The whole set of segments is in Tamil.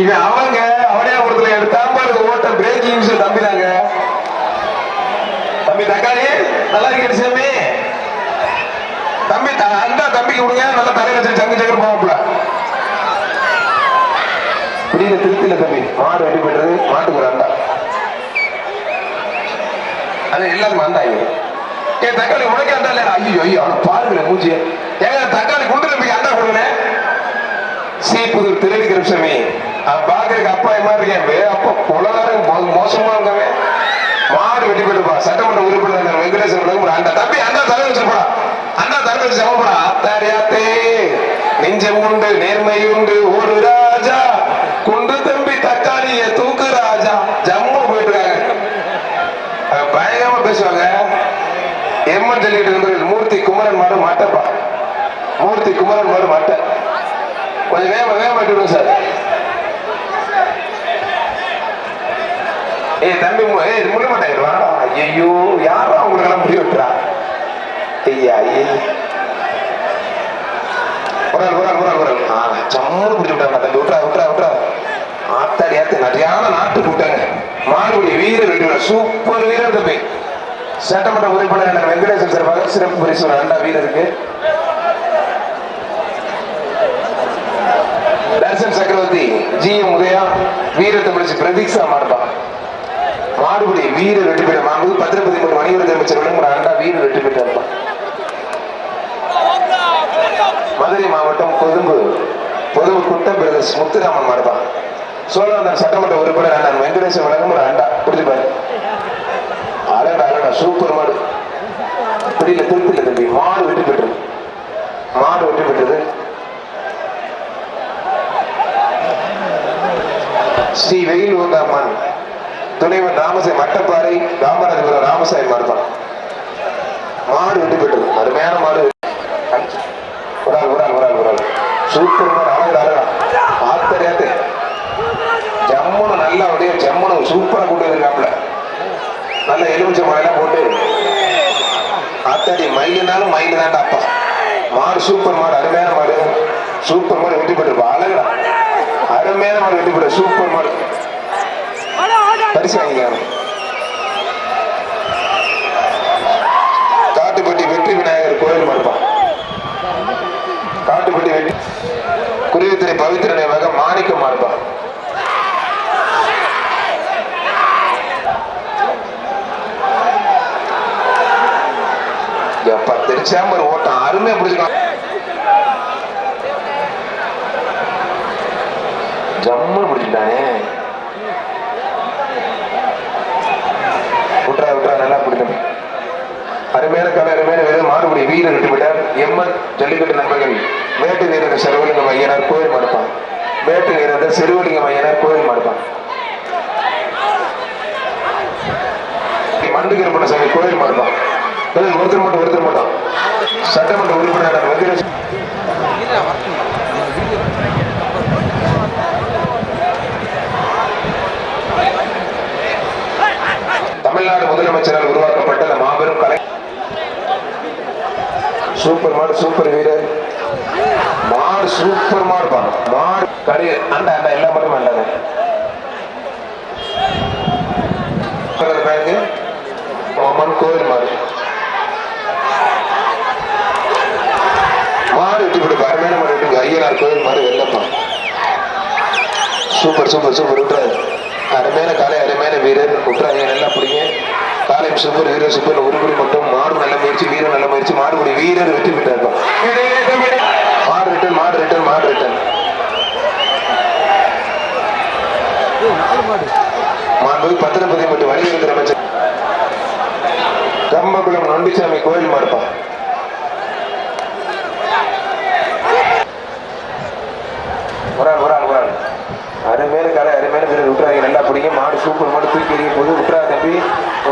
இவன் அவங்க அவனியாபுரத்துல எடுத்தாம பாருங்க ஓட்ட பிரேக்கிங் தம்பி தாங்க தம்பி தக்காளி நல்லா இருக்கு சாமி தம்பி அந்த அண்டா தம்பிக்கு கொடுங்க நல்லா தலையில வச்சு சங்கு சங்கர் போவாப்புல. புரியல திருத்தில தம்பி. மாடு வெட்டி போயிடுறது மாட்டுக்கு ஒரு அண்டா. அது எல்லாருக்கும் அண்டா இது ஏன் தக்காளி உனக்கு அண்டா இல்ல ஐயோ ஐயோ அவனை பாருங்க மூஞ்சி ஏங்க தக்காளி குண்டு தம்பி அண்டா கொடுங்க சீப்புதூர் திருடி கிருஷ்ணமி அவன் பாக்குறதுக்கு அப்பா மாதிரி இருக்கேன். வே அப்பா குலகாரங்க மோசமா இருக்கவே. மாடு வெட்டி போட்டுப்பா. சட்டமன்ற உறுப்பினர் வெங்கடேசன் விளக்கு ஒரு அண்டா தம்பி அண்ணா தலை வச்சிருப்பா அண்ணா தலை வச்சு சமப்படா அத்தாரியாத்தே நெஞ்சம் உண்டு நேர்மை உண்டு. ஒரு ராஜா குண்டு தம்பி தக்காளிய தூக்கு ராஜா. ஜம்மு போயிட்டு இருக்காங்க பயங்கரமா பேசுவாங்க. எம்மன் சொல்லிட்டு இருந்தது மூர்த்தி குமரன் மாடு மாட்டப்பா. மூர்த்தி குமரன் மாடு மாட்ட. கொஞ்சம் வேகமா வேகமா சார். ஏய் தம்பி மு- ஏய் முள்ள மாட்டேங்க வாடா. ஐயோ யாரும் உங்களுக்கு எல்லாம் முடி விட்டுறா. ஐயா ஐயா குரல் குரல் குரல் குரல் ஆ சம்மு பிடிச்சி விட்டாங்க தம்பி. விட்றா விட்றா விட்றா ஆத்தாடி ஆத்து நிறையான நாட்டுக்கு விட்டாங்க. மாடுபடி வீரர் வெட்டி சூப்பர் வீரர் தம்பி. சட்டமன்ற உறுப்பினர் என்ற வெங்கடேசன் சார்பாக சிறப்பு பரிசு ஒரு அண்டா வீரருக்கு. தர்சன் சக்கரவர்த்தி ஜி எம் உதயா வீர பிடிச்சு பிரதீக்ஷா மாடுதான் மாடுபடி வீரர் வெற்றி பெற்ற மாண்பு பத்திரப்பதி மற்றும் வணிகர் அமைச்சர் விளம்பர அண்டா வீரர் வெற்றி பெற்றார். மதுரை மாவட்டம் கொழும்பு பொது குட்டம் பிரதர்ஸ் முத்துராமன் மாடுதான் சோழவந்தன் சட்டமன்ற உறுப்பினர் அண்ணன் வெங்கடேசன் வழங்கும் ஒரு அண்டா புரிஞ்சு பாரு. அழகா அழகா சூப்பர் மாடு. பிடியில திருப்பில தம்பி. மாடு வெற்றி பெற்றது. மாடு வெற்றி பெற்றது. ஸ்ரீ வெயில் அம்மன் துணைவன் ராமசாமி மட்டப்பாறை ராமராஜபுரம் ராமசாமி மாடுதான் மாடு வெட்டி போயிட்டு அருமையான மாடு. ஒரு ஆள் ஒரு ஆள் ஒரு ஆள் ஒரு ஆள் சூப்பர் மாடு அழகு அழகா. ஆத்தரியாத்து ஜம்முன்னு நல்லா அப்படியே ஜம்முன்னு சூப்பரா கூட்டு வந்திருக்காப்ல நல்ல எலுமிச்சை மழையெல்லாம் போட்டு. ஆத்தாடி மயிலுனாலும் மயில் தான்டா அப்பா. மாடு சூப்பர் மாடு அருமையான மாடு. சூப்பர் மாடு வெட்டி போட்டுருப்பா. அழகுடா. அருமையான மாடு வெட்டி போட்டு சூப்பர் மாடு. பரிசு வாங்கிக்கலாம் காட்டுப்பட்டி வெற்றி விநாயகர் கோயில் மாடுப்பா காட்டுப்பட்டி வெற்றி. குருவித்துறை பவித்திர நினைவாக மாணிக்கம் மாடுப்பா சேம்பர் ஓட்டம். அருமையா பிடிச்சிக்கலாம் ஜம்முன்னு பிடிச்சிட்டானே. அருமையான கால அருமையான வீரர் மாறுபடி வீரர் விட்டுவிட்டார் எம்மர் ஜல்லிக்கட்டு நண்பர்கள் வேட்டு வீரர் செருவலிங்கம் ஐயனார் கோயில் மடுப்பான் வேட்டு வீரர் செருவலிங்கம் ஐயனார் கோயில் மடுப்பான் மண்டு கருப்பண சாமி கோயில் மடுப்பான் ஒருத்தர் மட்டும் ஒருத்தர் மட்டும். சட்டமன்ற உறுப்பினர் சூப்பர் மாடு சூப்பர் வீரர். மாடு சூப்பர் மாடு பா மாடு கடை அண்டா அண்டா எல்லா மாடும் அண்டாங்க பேருக்கு ஓமன் கோயில் மாடு. மாடு விட்டு விடு அருமையான மாடு விட்டு ஐயனார் கோயில் மாடு வெள்ளப்பா சூப்பர் சூப்பர் சூப்பர் விட்டுறாரு. அருமையான காலை அருமையான வீரர் விட்டுறாங்க நல்லா பிடிங்க. காலையும் சூப்பர் வீரர் சூப்பர் குடி மட்டும் மாடு நல்ல முயற்சி வீரர் நல்ல முயற்சி மாடுபடி வீரர் வெற்றி பெற்றார் மாடு ரிட்டன் மாடு ரிட்டன் மாடு ரிட்டன் மாண்பு பத்திரப்பதி மற்றும் வணிகத்துறை அமைச்சர். கம்பகுளம் நொண்டிசாமி கோயில் மாடுப்பா ஒரு ஆள் ஒரு ஆள் ஒரு ஆள் அருமையான காலை அருமையான வீரர் விட்டுறாங்க நல்லா பிடிங்க மாடு சூப்பர் மாடு தூக்கி எறியும் போது விட்டுறா தம்பி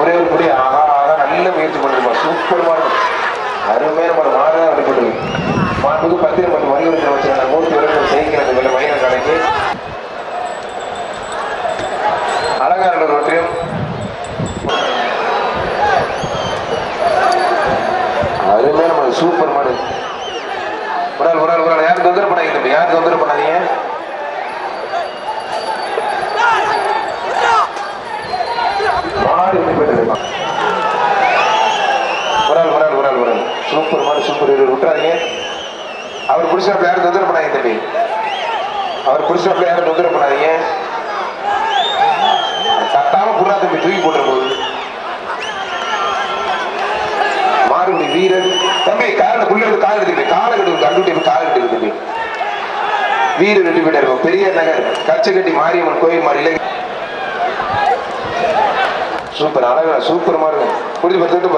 ஒரே ஒரு முடி ஆஹா ஆஹா நல்ல முயற்சி பண்ணிருப்பா. சூப்பர் மாடு. அருமையான மாடு. மாடு தான் அடிப்பட்டு மாட்டுக்கு பத்திரம் மற்றும் வணிகத்தில் வச்சு மூர்த்தி வரைக்கும் செய்கிறது வெள்ள மயில கடைக்கு. அலங்காரங்கள் ஒன்றியம். அருமையான மாடு. சூப்பர் மாடு. உடல் உடல் உடல். ஆள் யாரும் தொந்தரவு பண்ணாதீங்க தம்பி. யாரும் தொந்தரவு பண்ணாதீங்க சூப்பர் மாடு சூப்பர் வீரர் விட்டுறாதீங்க அவர் புடிச்சாப்ல யாரும் தொந்தரவு பண்ணாதீங்க தம்பி. அவர் புடிச்சாப்ல யாரும் தொந்தரவு பண்ணாதீங்க. கட்டாம புறா தம்பி தூக்கி போட்டுற போது. மாறுபடி வீரர். தம்பி கால புள்ள எடுத்து கால் எடுத்து காலை கட்டு கண்டுட்டு கால் எடுத்து தம்பி. வீரர் பேர் இருக்கும். பெரிய நகர் கச்சகட்டி மாரியம்மன் கோயில் மாறியில சூப்பர் அழகா சூப்பர் மாறுங்க புரிஞ்சு பார்த்துட்டு